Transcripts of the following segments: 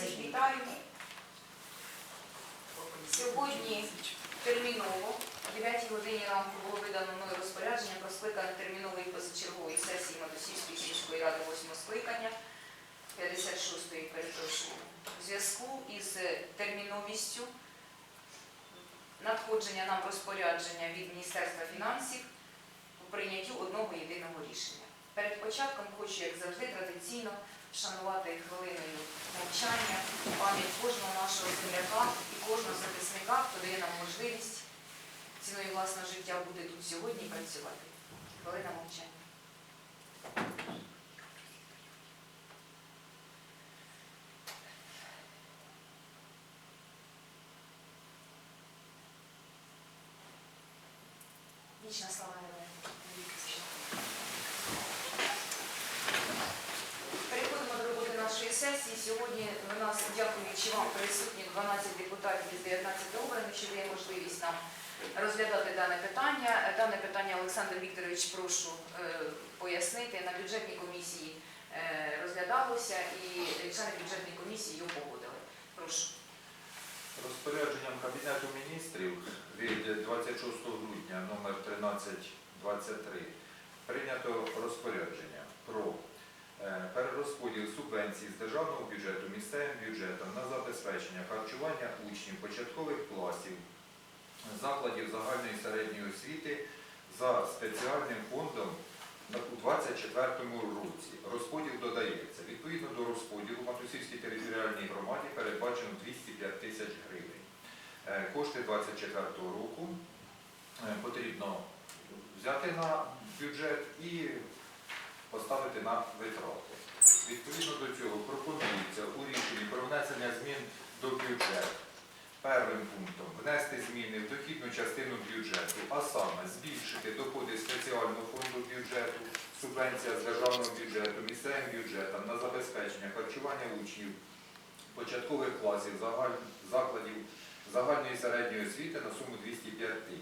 Всіх вітаю. Сьогодні терміново о 9 годині ранку було видано мною розпорядження про скликання термінової позачергової сесії Матусівської сільської ради 8 скликання 56-ї, перепрошую. У зв'язку із терміновістю надходження нам розпорядження від Міністерства фінансів у прийняттю одного єдиного рішення. Перед початком хочу, як завжди, традиційно вшанувати хвилиною мовчання пам'ять кожного нашого земляка і кожного захисника, хто дає нам можливість ціною власного життя бути тут сьогодні працювати. Хвилина мовчання. Вічна слава Сьогодні у нас, дякуючи вам, присутні 12 депутатів із 19 обраних, що дає можливість нам розглядати дане питання. Дане питання Олександр Вікторович, прошу е, пояснити. На бюджетній комісії е, розглядалося і члени бюджетної комісії його погодили. Прошу. Розпорядженням Кабінету міністрів від 26 грудня номер 1323 прийнято розпорядження субвенцій з державного бюджету місцевим бюджетом на забезпечення харчування учнів початкових класів закладів загальної середньої освіти за спеціальним фондом у 2024 році. Розподіл додається. Відповідно до розподілу Матусівській територіальній громаді передбачено 205 тисяч гривень. Е, Кошти 2024 року е, потрібно взяти на бюджет і поставити на витрати. Відповідно до цього пропонується у рішенні про внесення змін до бюджету. Первим пунктом внести зміни в дохідну частину бюджету, а саме збільшити доходи спеціального фонду бюджету, субвенція з державного бюджету, місцевим бюджетом на забезпечення харчування учнів початкових класів закладів загальної середньої освіти на суму 205 тисяч.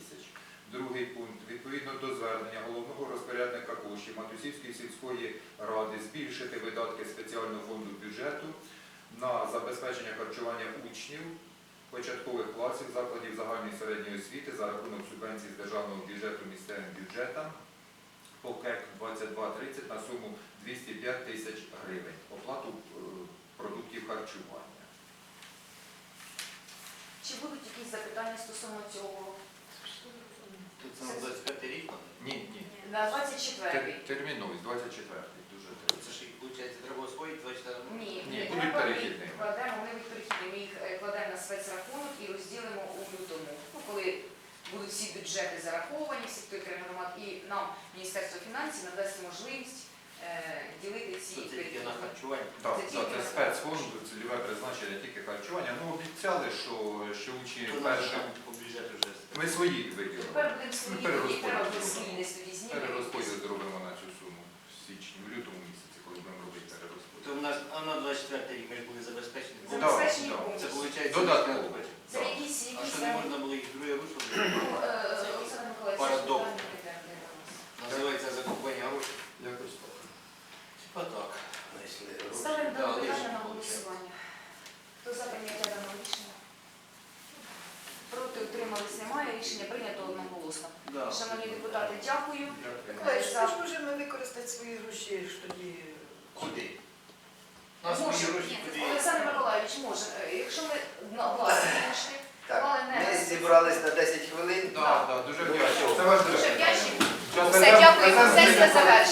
Другий пункт. Відповідно до звернення головного розпорядника коштів Матусівської сільської ради збільшити видатки спеціального фонду бюджету на забезпечення харчування учнів початкових класів закладів загальної середньої освіти за рахунок субвенцій з державного бюджету місцевим бюджетам по КЕК 2230 на суму 205 тисяч гривень. Оплату е, продуктів харчування. Чи будуть якісь запитання стосовно цього? Це на 25 рік. Ні, ні. На 24-й. Тер- Терміновий, 24-й, дуже. Це ж їх, виходить, треба освоїти 24 Ні, Ні, будуть треба ми перехідними. їх кладемо, вони будуть перехідними. Ми їх е, кладемо на спецрахунок і розділимо у лютому. Ну, коли будуть всі бюджети зараховані, всі територіальні громад, і нам Міністерство фінансів надасть можливість е, ділити ці Це тільки на перехідні. харчування. Так, Це так, тільки це спецфонд, цільове призначення тільки харчування. Ну, обіцяли, що, що учні То перше. наше по бюджету вже. Ми свої виділили. Тепер будемо свої, Ну, тоді перерозподіл треба буде зробимо. на цю суму в січні, в лютому місяці, коли будемо робити перерозподіл. То в нас, а на 24 рік ми ж були забезпечені. Забезпечені да. повністю. Це виходить Додатково. Це якісь, А якісь що не там, можна було їх друге русло? ну, е, Олександр Миколаївич, Парадокс. питання піде до нас. Називається закупання грошей. Якось так. Типа так. знайшли гроші. Ставимо Да, дане лише питання на виходить. голосування. Хто за прийняття даного рішення? Проти утримались немає. Рішення прийнято одноголосно. Да. Шановні депутати, дякую. Дякую. Миколаївич, ми ж можемо використати свої гроші ж тоді. Куди? У нас свої Може, гроші ні, куди? Олександр Миколаївич, може, е, якщо ми на власні гроші, Так, не ми зібрались на 10 хвилин. Так, так, дуже вдячний. Це важливо. дуже вдячні. Все, дякую, сесія завершена.